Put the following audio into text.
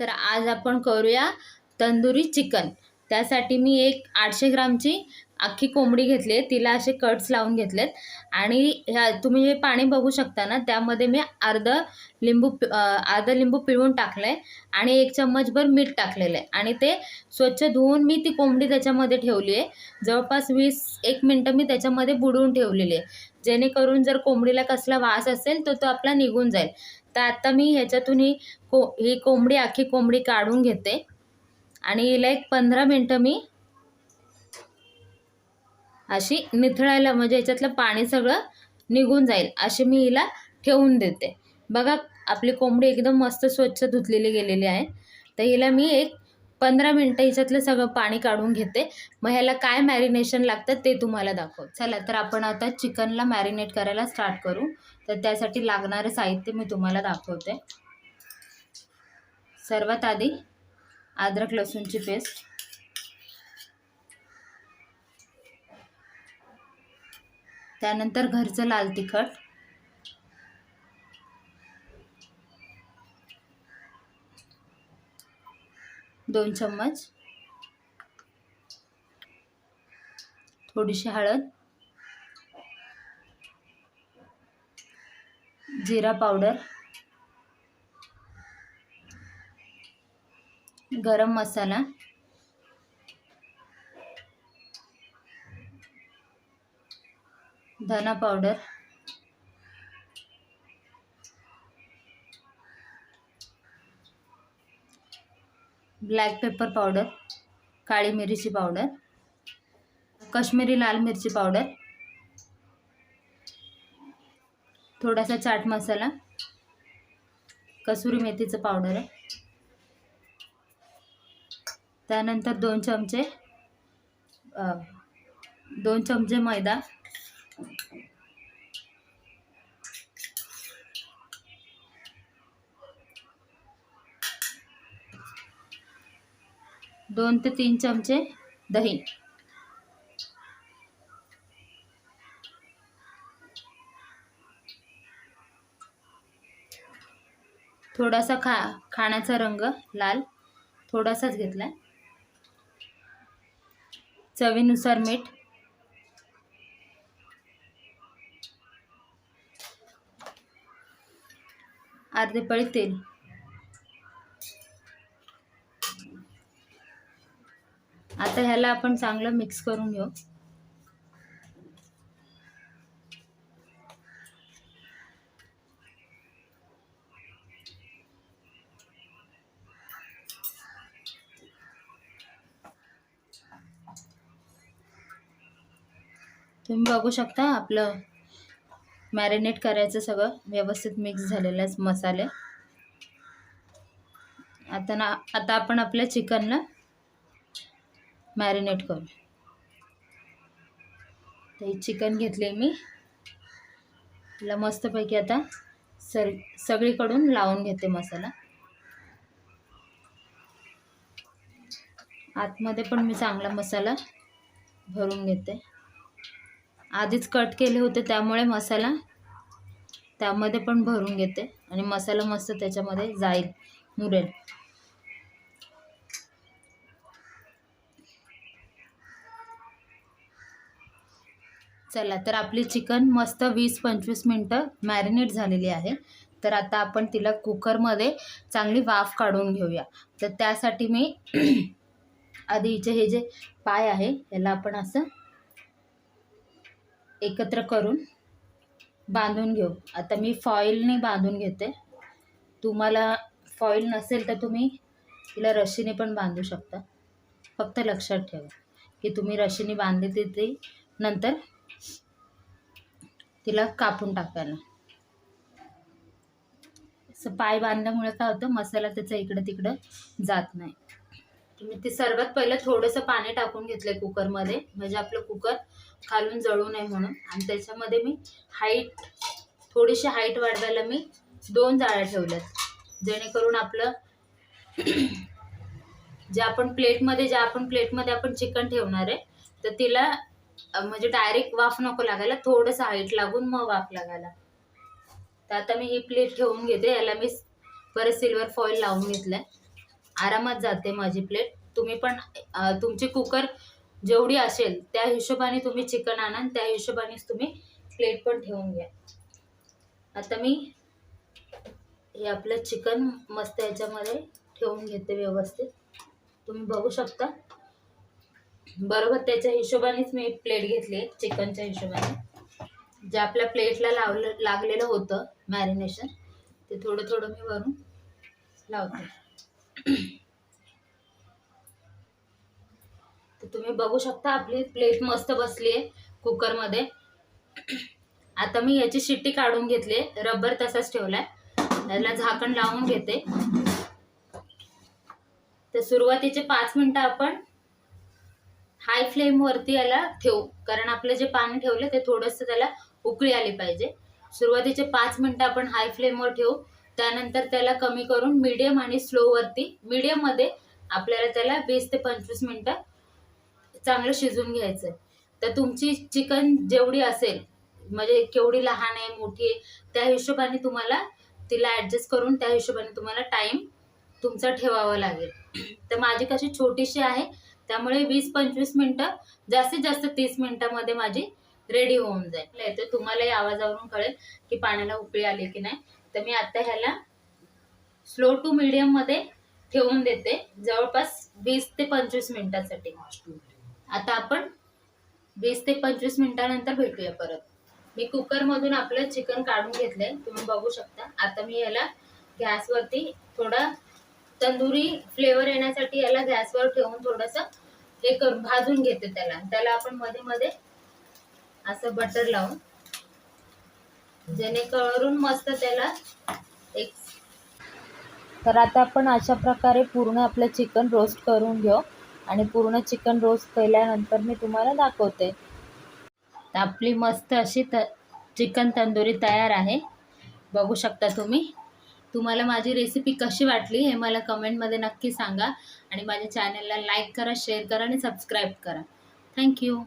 तर आज आपण करूया तंदुरी चिकन. त्यासाठी मी एक आठशे ग्रामची अख्खी कोंबडी घेतली आहे. तिला असे कट्स लावून घेतलेत. आणि ह्या तुम्ही हे पाणी बघू शकता ना त्यामध्ये मी अर्ध लिंबू पि- अर्ध लिंबू पिळून टाकलं आहे आणि एक चम्मचभर मीठ टाकलेलं आहे आणि ते स्वच्छ धुवून मी ती कोंबडी त्याच्यामध्ये ठेवली आहे. जवळपास वीस एक मिनटं मी त्याच्यामध्ये बुडवून ठेवलेली आहे. जेणेकरून जर कोंबडीला कसला वास असेल तर तो आपला निघून जाईल. तर आता मी ह्याच्यातून ही को ही कोंबडी अख्खी कोंबडी काढून घेते. आणि हिला एक पंधरा मिनटं मी अशी निथळायला म्हणजे याच्यातलं पाणी सगळं निघून जाईल अशी मी हिला ठेवून देते. बघा आपली कोंबडी एकदम मस्त स्वच्छ धुतलेली गेलेली आहे. तर हिला मी एक पंधरा मिनटं हिच्यातलं सगळं पाणी काढून घेते. मग ह्याला काय मॅरिनेशन लागतं ते तुम्हाला दाखव चला तर आपण आता चिकनला मॅरिनेट करायला स्टार्ट करू. तर त्यासाठी लागणारं साहित्य मी तुम्हाला दाखवते. सर्वात आधी अद्रक लसूणची पेस्ट. त्यानंतर घरचं लाल तिखट. दोन चम्मच. थोडीशी हळद. जिरा पावडर. गरम मसाला. धना पावडर. ब्लॅक पेपर पावडर काळी मिरीची पावडर कश्मीरी लाल मिरची पावडर थोडासा चाट मसाला कसुरी मेथीचं पावडर. आहे त्यानंतर दोन चमचे दोन चमचे मैदा. दोन ते तीन चमचे दही. थोडासा खा खाण्याचा रंग लाल थोडासाच घेतला चवीनुसार मीठ. अर्धे पळी तेल. आता ह्याला आपण चांगलं मिक्स करून घेऊ. तुम्ही बघू शकता आपलं मॅरिनेट करायचं सगळं. व्यवस्थित मिक्स झालेलं आहे मसाले. आता ना आता आपण आपल्या चिकनला मॅरिनेट करू. तर हे चिकन घेतले मी. तिला मस्तपैकी आता सर सगळीकडून लावून घेते मसाला. आतमध्ये पण मी चांगला मसाला भरून घेते. आधीच कट केले होते त्यामुळे मसाला त्यामध्ये पण भरून घेते आणि मसाला मस्त त्याच्यामध्ये जाईल मुरेल. चला तर आपली चिकन मस्त वीस पंचवीस मिनटं मॅरिनेट झालेली आहे. तर आता आपण तिला कुकरमध्ये चांगली वाफ काढून घेऊया. तर त्यासाठी मी आधी हिचे हे जे पाय आहे याला आपण असं एकत्र करून बांधून घेऊ. आता मी फॉईलने बांधून घेते. तुम्हाला फॉईल नसेल तर तुम्ही तिला रशीने पण बांधू शकता. फक्त लक्षात ठेवा की तुम्ही रशीने बांधली ती ती नंतर तिला कापून टाकायला. असं पाय बांधल्यामुळे काय होतं? मसाला त्याचा इकडं तिकडं जात नाही. तुम्ही ते सर्वात पहिलं थोडंसं पाणी टाकून घेतलंय कुकरमध्ये. म्हणजे आपलं कुकर खालून जळू नये म्हणून. आणि त्याच्यामध्ये मी हाईट थोडीशी हाईट वाढवायला मी दोन जाळ्या ठेवल्यात. जेणेकरून आपलं जे आपण प्लेटमध्ये ज्या आपण प्लेटमध्ये आपण चिकन ठेवणार आहे तर तिला म्हणजे डायरेक्ट वाफ नको लागायला थोडंसं हाईट लागून मग वाफ लागायला. तर आता मी ही प्लेट ठेवून घेते. याला मी परत सिल्वर फॉईल लावून घेतलंय. आरामात जाते माझी प्लेट तुम्ही पण तुमची कुकर जेवढी असेल त्या हिशोबाने तुम्ही चिकन आणा त्या हिशोबानेच तुम्ही प्लेट पण ठेवून घ्या. आता मी हे आपलं चिकन मस्त याच्यामध्ये ठेवून घेते व्यवस्थित. तुम्ही बघू शकता. बरोबर त्याच्या हिशोबानेच मी प्लेट घेतली आहे चिकनच्या हिशोबाने. जे आपल्या प्लेटला लावलं लागलेलं होतं मॅरिनेशन ते थोडं थोडं मी वरून लावते. बघू शकता आपली प्लेट मस्त बसली आहे कुकरमध्ये आता मी याची शिट्टी काढून घेतली रबर तसाच ठेवलाय. त्याला झाकण लावून घेते. तर सुरुवातीचे पाच मिनिटं आपण हाय फ्लेम वरती याला ठेवू. कारण आपलं जे पाणी ठेवलं ते थोडंसं त्याला उकळी आली पाहिजे. सुरुवातीचे पाच मिनिटं आपण हाय फ्लेमवर ठेवू. त्यानंतर त्याला कमी करून मीडियम आणि स्लो वरती मीडियममध्ये आपल्याला त्याला वीस ते पंचवीस मिनिटं चांगलं शिजून घ्यायचं तर तुमची चिकन जेवढी असेल म्हणजे केवढी लहान आहे मोठी आहे त्या हिशोबाने तुम्हाला तिला ॲडजस्ट करून त्या हिशोबाने तुम्हाला टाईम तुमचा ठेवावा लागेल. तर माझी कशी छोटीशी आहे त्यामुळे वीस पंचवीस मिनटं जास्तीत जास्त तीस मिनटामध्ये माझी रेडी होऊन जाईल. तर तुम्हालाही आवाजावरून कळेल की पाण्याला उकळी आली की नाही. तर मी आता ह्याला स्लो टू मीडियममध्ये ठेवून देते जवळपास वीस ते पंचवीस मिनिटासाठी. आता आपण वीस ते पंचवीस मिनिटानंतर भेटूया परत. मी कुकरमधून आपलं चिकन काढून घेतलंय तुम्ही बघू शकता. आता मी याला गॅसवरती थोडा तंदुरी फ्लेवर येण्यासाठी याला गॅसवर ठेवून थोडंसं हे करून भाजून घेते त्याला. त्याला आपण मध्ये मध्ये असं बटर लावून जेणेकरून मस्त त्याला एक तर आता आपण अशा प्रकारे पूर्ण आपलं चिकन रोस्ट करून घेऊ. आणि पूर्ण चिकन रोस्ट केल्यानंतर मी तुम्हाला दाखवते. आपली मस्त अशी त चिकन तंदुरी तयार आहे. बघू शकता तुम्ही. तुम्हाला माझी रेसिपी कशी वाटली हे मला कमेंटमध्ये नक्की सांगा. आणि माझ्या चॅनलला लाईक करा शेअर करा आणि सबस्क्राईब करा. थँक्यू